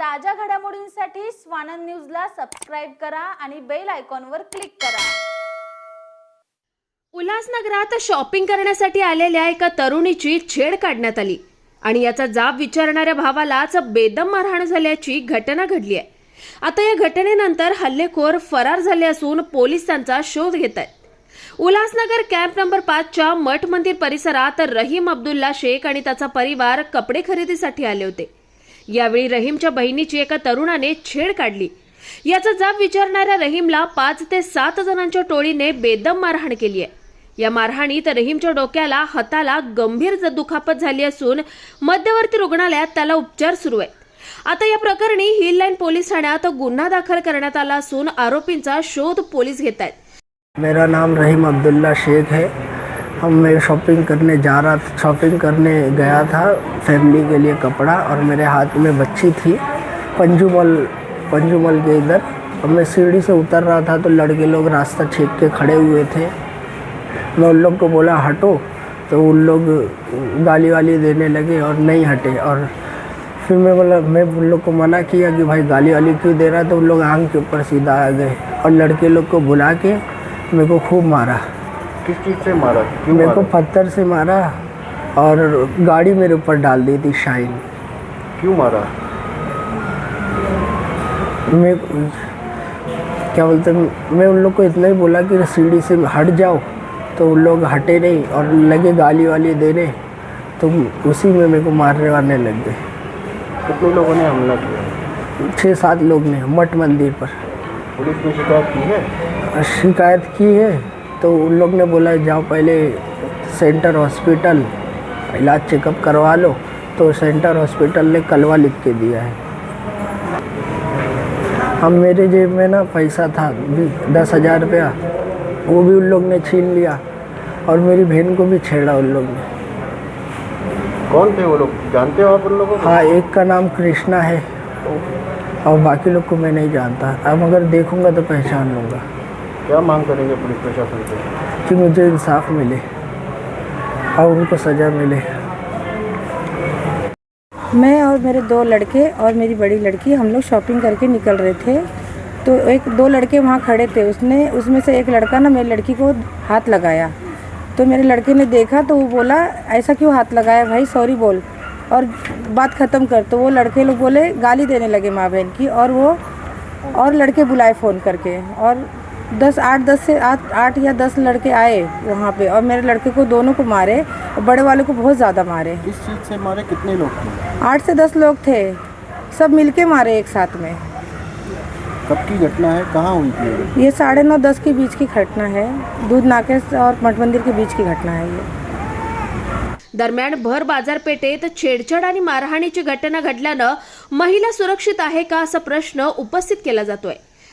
ताज्या घडामोडींसाठी स्वानंद न्यूजला सबस्क्राईब करा आणि बेल आयकॉनवर क्लिक करा. उल्हासनगरात शॉपिंग करण्यासाठी आलेल्या एका तरुणीची छेड काढण्यात आली. आणि याचा जाब विचारणाऱ्या भावालाच बेदम मारहाण झाल्याची घटना घडली आहे. आता या घटनेनंतर हल्लेखोर फरार झाले असून पोलीस त्यांचा शोध घेत आहेत उल्हासनगर कॅम्प नंबर पाचच्या मठ मंदिर परिसरात रहीम अब्दुल्ला शेख आणि त्याचा परिवार कपडे खरेदीसाठी आले होते. यावेळी रहीमच्या बहिणीची एका तरुणाने छेड काढली. याचा जाब विचारणाऱ्या रहीमला पाच ते सात जणांच्या टोळीने बेदम मारहाण केली आहे. या मारहाणीत रहीमच्या डोक्याला हाताला गंभीर दुखापत झाली असून मध्यवर्ती रुग्णालयात त्याला उपचार सुरू आहेत. आता या प्रकरणी हिल लाईन पोलीस ठाण्यात गुन्हा दाखल करण्यात आला असून आरोपींचा शोध पोलीस घेत आहेत. मेरा नाम रहीम अब्दुल्ला शेख है। हम मैं शॉपिंग करने जा रहा था शॉपिंग करने गया था फैमिली के लिए कपड़ा और मेरे हाथ में बच्ची थी। पंजुमल पंजुमल के इधर। और मैं सीढ़ी से उतर रहा था तो लड़के लोग रास्ता छेक के खड़े हुए थे। मैं उन लोग को बोला, हटो। तो उन लोग गाली वाली देने लगे और नहीं हटे। और फिर मैं बोला, मैं उन लोग को मना किया कि भाई गाली वाली क्यों दे रहा तो उन लोग आँख के ऊपर सीधा आ गए और लड़के लोग को बुला के मेरे को खूब मारा। किस चीज़ से मारा? क्यों मेरे को पत्थर से मारा और गाड़ी मेरे ऊपर डाल दी थी शाइन। क्यों मारा? मैं क्या बोलते मैं उन लोग को इतना ही बोला कि सीढ़ी से हट जाओ तो उन लोग हटे नहीं और लगे गाली वाली देने तो उसी में मेरे को मारने वारने लग गए। कितने लोगों ने हमला किया? छः सात लोग ने मठ मंदिर पर। पुलिस ने शिकायत की है? शिकायत की है। तो उन लोग ने बोला जाओ पहले सेंटर हॉस्पिटल इलाज चेकअप करवा लो। तो सेंटर हॉस्पिटल ने कलवा लिख के दिया है। हम मेरे जेब में ना पैसा था दस हज़ार रुपया वो भी उन लोग ने छीन लिया और मेरी बहन को भी छेड़ा उन लोग ने। कौन थे वो लोग? जानते हो आप उन लोगों को? हाँ एक का नाम कृष्णा है और बाकी लोग को मैं नहीं जानता। अब अगर देखूँगा तो पहचान लूँगा। क्या मांग करेंगे पुलिस प्रशासन से? कि मुझे इंसाफ मिले और उनको सज़ा मिले। मैं और मेरे दो लड़के और मेरी बड़ी लड़की हम लोग शॉपिंग करके निकल रहे थे। तो एक दो लड़के वहाँ खड़े थे। उसने उसमें से एक लड़का ना मेरी लड़की को हाथ लगाया। तो मेरे लड़के ने देखा तो वो बोला ऐसा क्यों हाथ लगाया भाई? सॉरी बोल। और बात ख़त्म कर तो वो लड़के लोग बोले गाली देने लगे माँ बहन की। और वो और लड़के बुलाए फ़ोन करके। और दस आठ दस से आठ आठ या दस लड़के आए वहाँ पे और मेरे लड़के को दोनों को मारे और बड़े वाले को बहुत ज़्यादा मारे। किस चीज़ से मारे कितने लोग थे? आठ से दस लोग थे सब मिलके मारे एक साथ में। कब की घटना है? कहाँ हुई थी ये? ये साढ़े नौ दस के बीच की घटना है। दूध नाके और मठ मंदिर के बीच की घटना है ये। दरम्यान भर बाजारपेठेत छेडछाड आणि मारहाणीची घटना घडल्यानं महिला सुरक्षित आहे का असा प्रश्न उपस्थित केला जातोय.